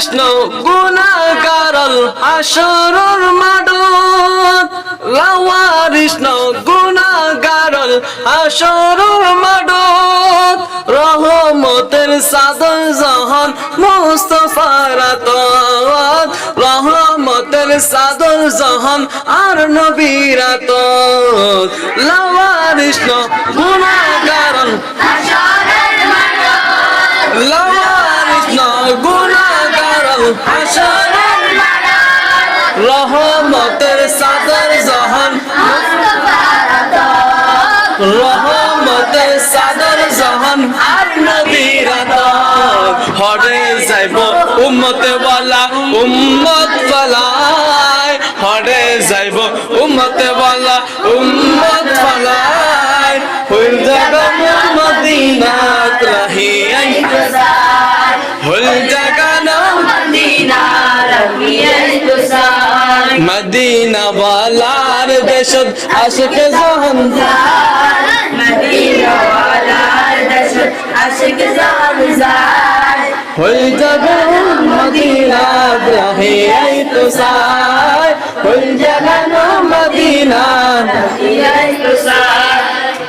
কৃষ্ণ গুণাগারল হাসরর মাডত লাওয়া কৃষ্ণ গুণাগারল হাসরর মাডত রহমতের সাদর জহন মুস্তফারাত রহমতের সাদর জহন আর নবীরাত লাওয়া কৃষ্ণ গুণাগারল লাওয়া হাসরর রহমতের সাদর জহন রহমতের সাদর জহন আর নবীরাত হরে যাইব উম্মতে ওয়ালা উম্মত ফালায় হরে যাইব উম্মতে ওয়ালা উম্মত ফালায় হইল জাগা মদিনাত রাহি হইল জাগা নাম মদিনা বালার দেশত আশিকে জহন। হইল জাগা মদিনাত রাহি আই তো সাই হইল জাগা নাম মদিনা